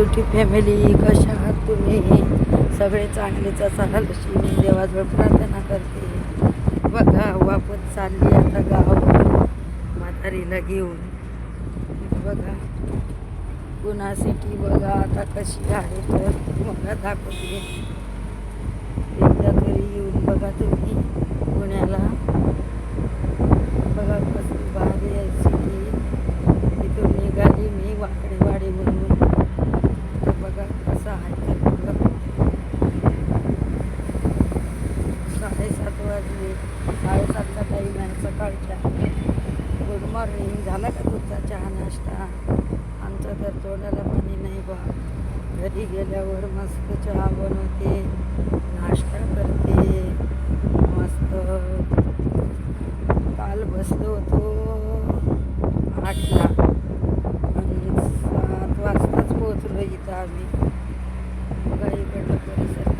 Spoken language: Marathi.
ब्युटी फॅमिली कशा आहात तुम्ही? सगळे चांगलेच असाल अशी मी देवाजवळ प्रार्थना करते. बघा वापस चालली आता गाव. म्हातारीला घेऊन. बघा पुन्हा सिटी बघा आता कशी आहे तर. मला दाखवते. एकदा तरी येऊन बघा तुम्ही पुण्याला बघा कसली भारी आहे सिटी इथून निघाली मी वाकडेवाडी म्हणून तर बघा कसं आहे ते बघा साडेसात वाजले साडेसातचा टाईम आहे सकाळच्या. गुड मॉर्निंग झाला का तुमचा चहा नाश्ता? आमचं तर तोंडाला पाणी नाही बा. घरी गेल्यावर मस्त चहा बनवते नाश्ता करते. मस्त. काल बसलो होतो आठला. आणि सात वाजताच पोहोचलो इथं आम्ही. बघा इकडलं परिसर